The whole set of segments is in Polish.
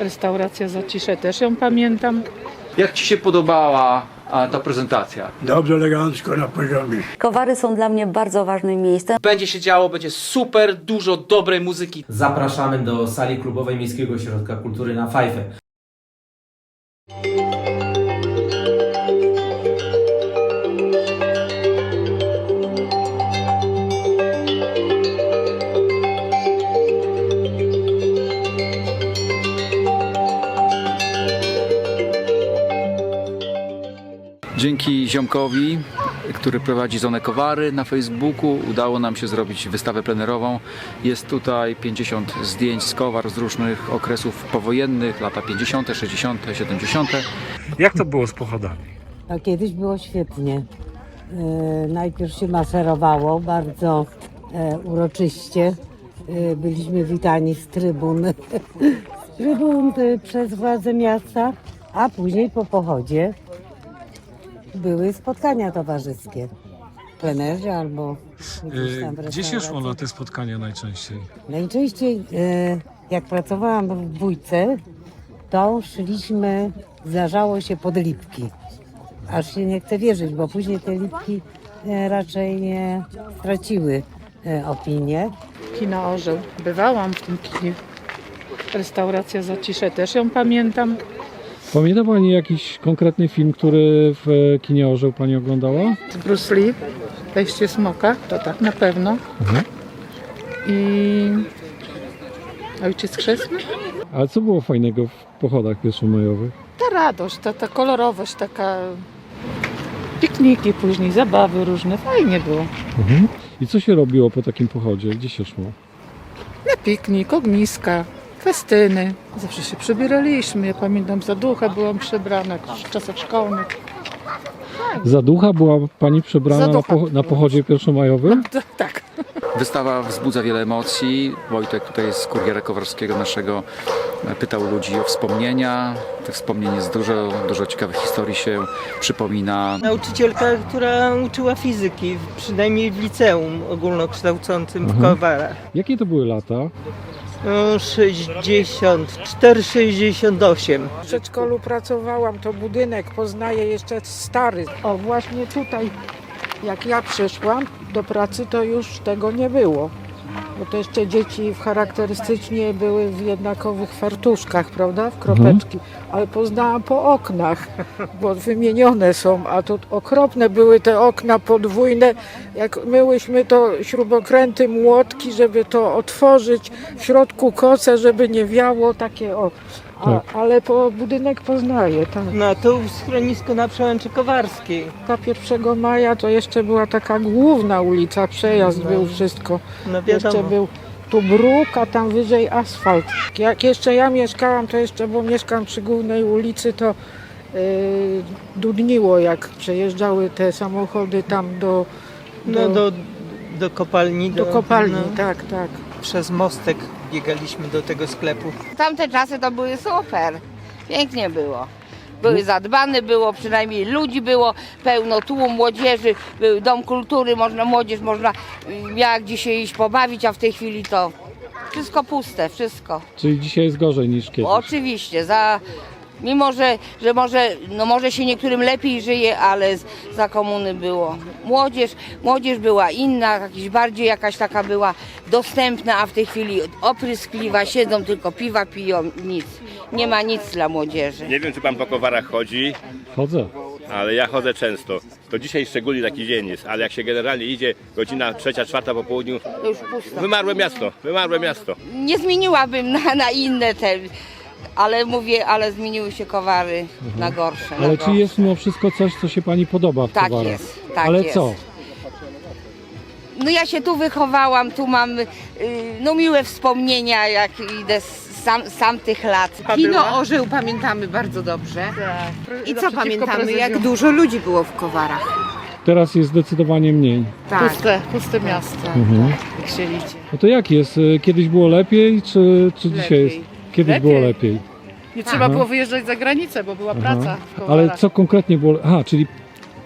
Restauracja Zacisze też ją pamiętam. Jak Ci się podobała a, ta prezentacja? Dobrze, elegancko, na poziomie. Kowary są dla mnie bardzo ważnym miejscem. Będzie się działo, będzie super dużo dobrej muzyki. Zapraszamy do sali klubowej Miejskiego Ośrodka Kultury na Fajfę. Ziomkowi, który prowadzi Zonę Kowary na Facebooku, udało nam się zrobić wystawę plenerową. Jest tutaj 50 zdjęć z kowar z różnych okresów powojennych, lata 50., 60., 70. Jak to było z pochodami? A kiedyś było świetnie. E, najpierw się maserowało bardzo e, uroczyście. E, byliśmy witani z trybun, z trybun e, przez władze miasta, a później po pochodzie były spotkania towarzyskie. W plenerze albo gdzieś tam E, Gdzie się szło na te spotkania najczęściej? Najczęściej e, jak pracowałam w bójce, to szliśmy, zdarzało się pod lipki. Aż się nie chce wierzyć, bo później te lipki e, raczej e, straciły e, opinię. Kina Orzeł. Bywałam w tym kinie. Restauracja Zacisze też ją pamiętam. Pamięta Pani jakiś konkretny film, który w kinie Orzeł Pani oglądała? Bruce Lee, Wejście Smoka, to tak na pewno. I Ojciec Chrzestny. Ale co było fajnego w pochodach pierwszomajowych? Ta radość, ta, ta kolorowość, taka pikniki później, zabawy różne, fajnie było. I co się robiło po takim pochodzie? Gdzie się szło? Na piknik, ogniska, festyny. Zawsze się przebieraliśmy. Ja pamiętam, za ducha byłam przebrana w czasach szkolnych. Za ducha była Pani przebrana na, na pochodzie pierwszomajowym? To, tak. Wystawa wzbudza wiele emocji. Wojtek tutaj z Kuriera Kowarskiego naszego e, pytał ludzi o wspomnienia. Tych wspomnień jest dużo, dużo ciekawych historii się przypomina. Nauczycielka, która uczyła fizyki, przynajmniej w liceum ogólnokształcącym w Mhm. Kowarach. Jakie to były lata? No, 64, 68. W przedszkolu pracowałam, to budynek poznaję jeszcze stary. O, właśnie tutaj, jak ja przyszłam do pracy, to już tego nie było. Bo to jeszcze dzieci w charakterystycznie były w jednakowych fartuszkach, prawda, w kropeczki. Ale poznałam po oknach, bo wymienione są, a to okropne były te okna podwójne. Jak myłyśmy to śrubokręty, młotki, żeby to otworzyć, w środku koce, żeby nie wiało, takie o. A, Tak. Ale po budynek poznaję, tak. No to schronisko na przełęczy Kowarskiej. Ta 1 maja to jeszcze była taka główna ulica, przejazd był wszystko. No Jeszcze wiadomo. był tu bruk, a tam wyżej asfalt. Jak jeszcze ja mieszkałam, to jeszcze, bo mieszkam przy głównej ulicy, to yy, dudniło, jak przejeżdżały te samochody tam do, No do, do kopalni. do kopalni. no, Tak, tak. Przez mostek biegaliśmy do tego sklepu. Tamte czasy to były super. Pięknie było. Były zadbane, było przynajmniej ludzi było pełno, tłum młodzieży, był dom kultury, można młodzież można y, gdzie się iść pobawić, a w tej chwili to wszystko puste, wszystko. Czyli dzisiaj jest gorzej niż kiedyś? Oczywiście, za, mimo że, że może, no może się niektórym lepiej żyje, ale z- za komuny było. Młodzież, młodzież była inna, jakaś bardziej jakaś taka była dostępna, a w tej chwili opryskliwa, siedzą tylko piwa piją, nic. Nie ma nic dla młodzieży. Nie wiem, czy pan po kowarach chodzi, Chodzę. ale ja chodzę często. To dzisiaj szczególnie taki dzień jest, ale jak się generalnie idzie, godzina trzecia, czwarta po południu, To już pusto. wymarłe miasto, wymarłe miasto. Nie zmieniłabym na, na inne te, ale mówię, ale zmieniły się kowary na gorsze. na Ale czy gorsze. jest mimo wszystko coś, co się Pani podoba w Tak towarach? jest, tak Ale jest. co? No ja się tu wychowałam, tu mam y, no miłe wspomnienia, jak idę z sam, sam tych lat. Kino Orzeł pamiętamy bardzo dobrze. I co pamiętamy? Jak dużo ludzi było w Kowarach. Teraz jest zdecydowanie mniej. Tak. Puste, puste miasto, Mhm. jak się liczy. No to jak jest? Y, Kiedyś było lepiej, czy, czy dzisiaj jest? Lepiej. Kiedyś Lepiej. było lepiej. Nie trzeba Aha. było wyjeżdżać za granicę, bo była praca w. Ale co konkretnie było? Aha, czyli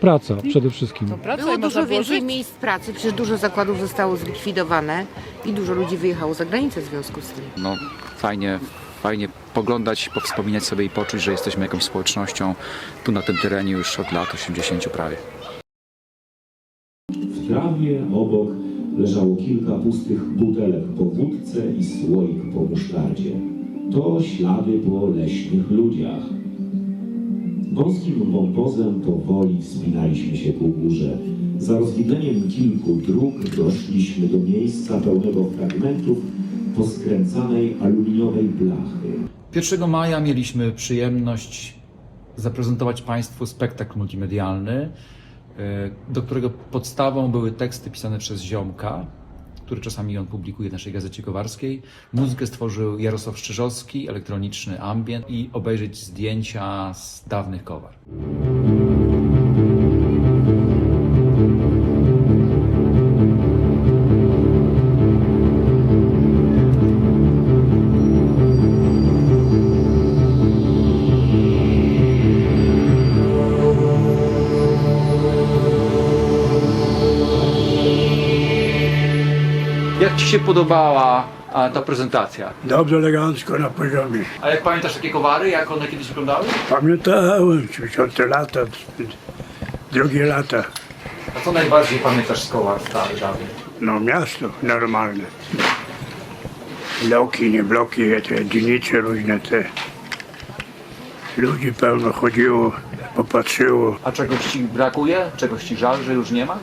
praca przede wszystkim. To praca Było i można dużo było więcej żyć. miejsc pracy, przecież dużo zakładów zostało zlikwidowane i dużo ludzi wyjechało za granicę w związku z tym. No fajnie fajnie poglądać, powspominać sobie i poczuć, że jesteśmy jakąś społecznością tu na tym terenie już od lat 80 prawie. W trawie obok leżało kilka pustych butelek po wódce i słoik po musztardzie. To ślady po leśnych ludziach. Wąskim wąwozem powoli wspinaliśmy się ku górze. Za rozwidleniem kilku dróg doszliśmy do miejsca pełnego fragmentów poskręcanej aluminiowej blachy. 1 maja mieliśmy przyjemność zaprezentować Państwu spektakl multimedialny, e, do którego podstawą były teksty pisane przez Ziomka, które czasami on publikuje w naszej gazecie kowarskiej. Muzykę stworzył Jarosław Szczyżowski, elektroniczny ambient i obejrzeć zdjęcia z dawnych kowar. Jak Ci się podobała a, ta prezentacja? Dobrze elegancko na poziomie. A jak pamiętasz takie kowary, jak one kiedyś wyglądały? Pamiętałem 80 lata, drugie lata. A co najbardziej pamiętasz z kowar starych dawnych? No miasto normalne. Bloki, nie bloki, te dzielnice różne te. Ludzi pełno chodziło, popatrzyło. A czegoś Ci brakuje? Czegoś Ci żal, że już nie ma?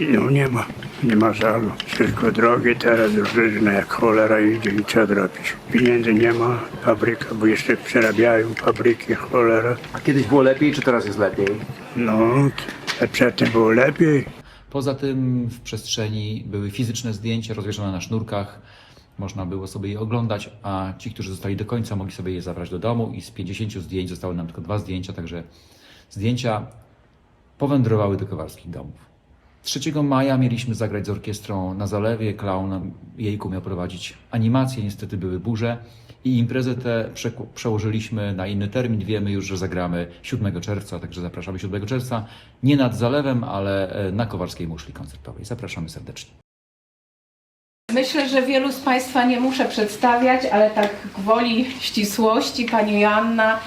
No nie ma, nie ma żalu. Wszystko drogie teraz już różne jak cholera idzie i trzeba zrobić. Pieniędzy nie ma, fabryka, bo jeszcze przerabiają fabryki, cholera. A kiedyś było lepiej, czy teraz jest lepiej? No, a przedtem było lepiej. Poza tym w przestrzeni były fizyczne zdjęcia rozwieszone na sznurkach. Można było sobie je oglądać, a ci, którzy zostali do końca, mogli sobie je zabrać do domu i z 50 zdjęć zostały nam tylko dwa zdjęcia, także zdjęcia powędrowały do kowarskich domów. 3 maja mieliśmy zagrać z orkiestrą na zalewie. Klaun Jejku miał prowadzić animacje, niestety były burze i imprezę tę przełożyliśmy na inny termin. Wiemy już, że zagramy 7 czerwca, także zapraszamy 7 czerwca. Nie nad zalewem, ale e, na Kowarskiej Muszli Koncertowej. Zapraszamy serdecznie. Myślę, że wielu z Państwa nie muszę przedstawiać, ale tak gwoli ścisłości Pani Joanna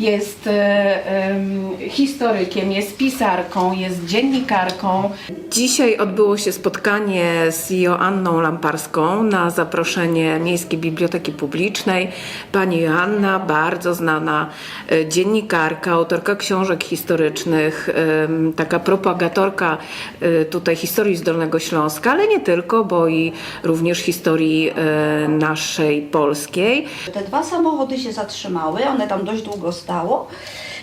jest e, em, historykiem, jest pisarką, jest dziennikarką. Dzisiaj odbyło się spotkanie z Joanną Lamparską na zaproszenie Miejskiej Biblioteki Publicznej. Pani Joanna, bardzo znana e, dziennikarka, autorka książek historycznych, taka propagatorka e, tutaj historii z Dolnego Śląska, ale nie tylko, bo i również historii naszej polskiej. Te dwa samochody się zatrzymały, one tam dość długo ターを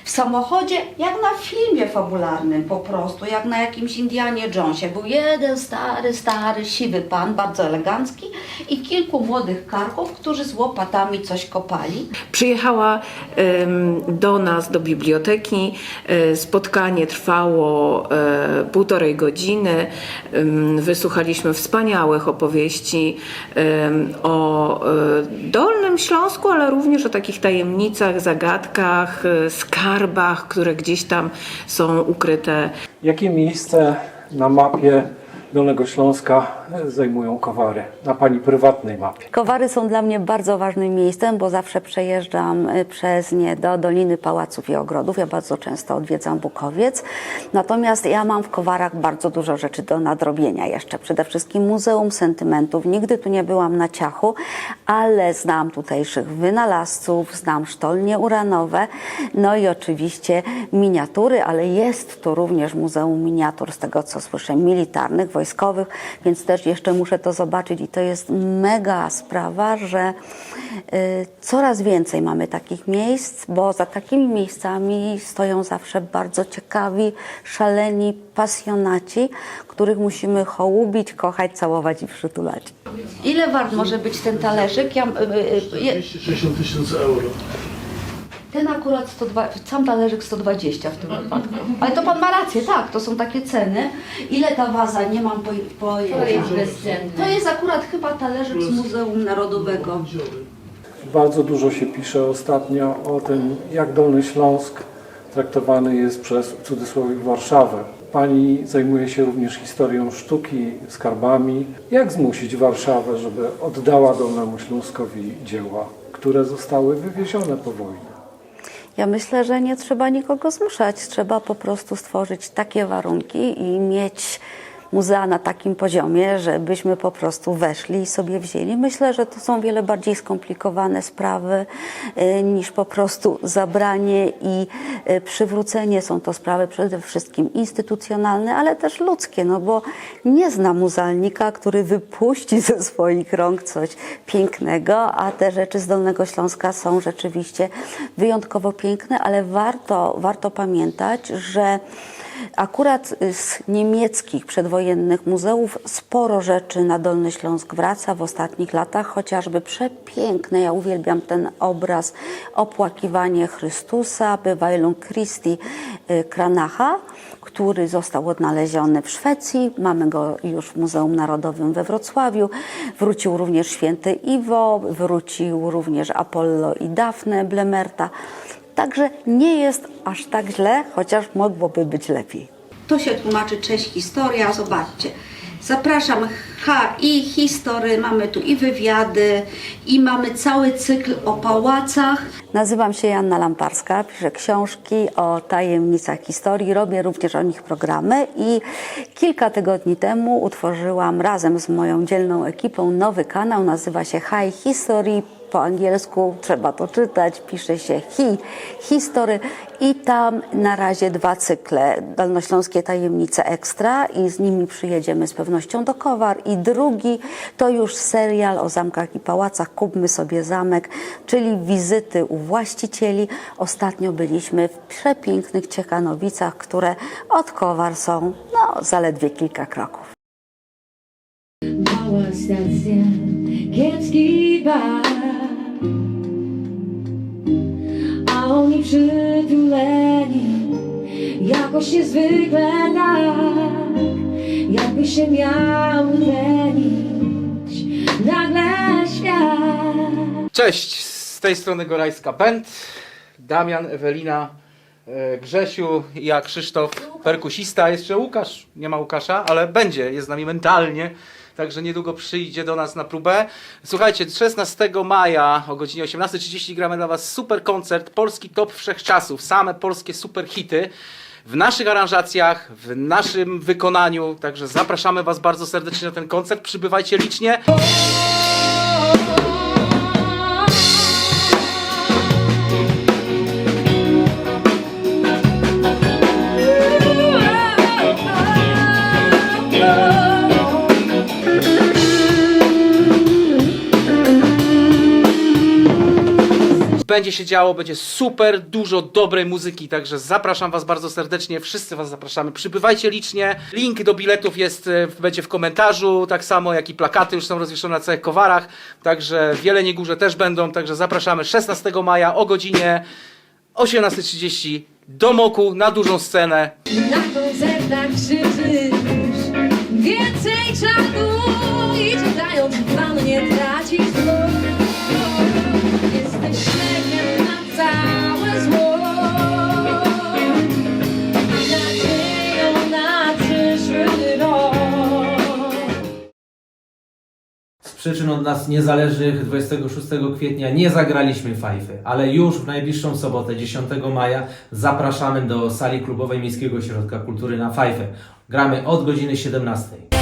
W samochodzie, jak na filmie fabularnym po prostu, jak na jakimś Indianie Jonesie. Był jeden stary, stary, siwy pan, bardzo elegancki i kilku młodych karków, którzy z łopatami coś kopali. Przyjechała em, do nas, do biblioteki. E, Spotkanie trwało e, półtorej godziny. Wysłuchaliśmy wspaniałych opowieści o e, Dolnym Śląsku, ale również o takich tajemnicach, zagadkach, e, skarbach, które gdzieś tam są ukryte. Jakie miejsce na mapie Dolnego Śląska zajmują Kowary? Na Pani prywatnej mapie. Kowary są dla mnie bardzo ważnym miejscem, bo zawsze przejeżdżam y, przez nie do Doliny Pałaców i Ogrodów. Ja bardzo często odwiedzam Bukowiec. Natomiast ja mam w Kowarach bardzo dużo rzeczy do nadrobienia jeszcze. Przede wszystkim Muzeum Sentymentów. Nigdy tu nie byłam na ciachu, ale znam tutejszych wynalazców, znam sztolnie uranowe, no i oczywiście miniatury, ale jest tu również Muzeum Miniatur, z tego co słyszę, militarnych, wojskowych, więc też jeszcze muszę to zobaczyć i to jest mega sprawa, że y, coraz więcej mamy takich miejsc, bo za takimi miejscami stoją zawsze bardzo ciekawi, szaleni pasjonaci, których musimy hołubić, kochać, całować i przytulać. Ile wart może być ten talerzyk? Ja, y, y, je- 60 tysięcy euro. Ten akurat 102, sam talerzyk 120 w tym wypadku. Ale to pan ma rację, tak, to są takie ceny. Ile ta waza, nie mam po- pojęcia. To jest akurat chyba talerzyk z Muzeum Narodowego. Bardzo dużo się pisze ostatnio o tym, jak Dolny Śląsk traktowany jest przez w cudzysłowie Warszawę. Pani zajmuje się również historią sztuki, skarbami. Jak zmusić Warszawę, żeby oddała Dolnemu Śląskowi dzieła, które zostały wywiezione po wojnie. Ja myślę, że nie trzeba nikogo zmuszać. Trzeba po prostu stworzyć takie warunki i mieć muzea na takim poziomie, żebyśmy po prostu weszli i sobie wzięli. Myślę, że to są wiele bardziej skomplikowane sprawy y, niż po prostu zabranie i y, przywrócenie. Są to sprawy przede wszystkim instytucjonalne, ale też ludzkie, no bo nie znam muzealnika, który wypuści ze swoich rąk coś pięknego, a te rzeczy z Dolnego Śląska są rzeczywiście wyjątkowo piękne, ale warto, warto pamiętać, że Akurat z niemieckich przedwojennych muzeów sporo rzeczy na Dolny Śląsk wraca w ostatnich latach, chociażby przepiękne, ja uwielbiam ten obraz, opłakiwanie Chrystusa, Beweilung Christi y, Kranacha, który został odnaleziony w Szwecji. Mamy go już w Muzeum Narodowym we Wrocławiu. Wrócił również święty Iwo, wrócił również Apollo i Dafne Blemerta. Także nie jest aż tak źle, chociaż mogłoby być lepiej. To się tłumaczy cześć historia, zobaczcie. Zapraszam H i history, mamy tu i wywiady, i mamy cały cykl o pałacach. Nazywam się Janna Lamparska, piszę książki o tajemnicach historii, robię również o nich programy i kilka tygodni temu utworzyłam razem z moją dzielną ekipą nowy kanał, nazywa się High History. Po angielsku trzeba to czytać, pisze się Hi History. I tam na razie dwa cykle. Dolnośląskie Tajemnice Ekstra i z nimi przyjedziemy z pewnością do Kowar. I drugi to już serial o zamkach i pałacach. Kupmy sobie zamek, czyli wizyty u właścicieli. Ostatnio byliśmy w przepięknych Ciechanowicach, które od Kowar są no, zaledwie kilka kroków. Mała stacja, kiepski bar. A oni przytuleni Jakoś niezwykle tak Jakby się miał tlenić Nagle świat. Cześć, z tej strony Gorajska Band, Damian, Ewelina, e, Grzesiu, ja Krzysztof, perkusista, jeszcze Łukasz, nie ma Łukasza, ale będzie, jest z nami mentalnie, także niedługo przyjdzie do nas na próbę. Słuchajcie, 16 maja o godzinie 18.30 gramy dla Was super koncert, polski top wszechczasów, same polskie super hity. W naszych aranżacjach, w naszym wykonaniu, także zapraszamy Was bardzo serdecznie na ten koncert. Przybywajcie licznie. Będzie się działo, będzie super dużo dobrej muzyki, także zapraszam Was bardzo serdecznie, wszyscy Was zapraszamy. Przybywajcie licznie. Link do biletów jest, e, będzie w komentarzu, tak samo jak i plakaty już są rozwieszone na całych kowarach, także w Jeleniej Górze też będą, także zapraszamy 16 maja o godzinie 18.30 do Moku na dużą scenę. Na Więcej czadu przyczyn od nas niezależnych 26 kwietnia nie zagraliśmy Fajfy, ale już w najbliższą sobotę 10 maja zapraszamy do sali klubowej Miejskiego Ośrodka Kultury na Fajfę. Gramy od godziny 17.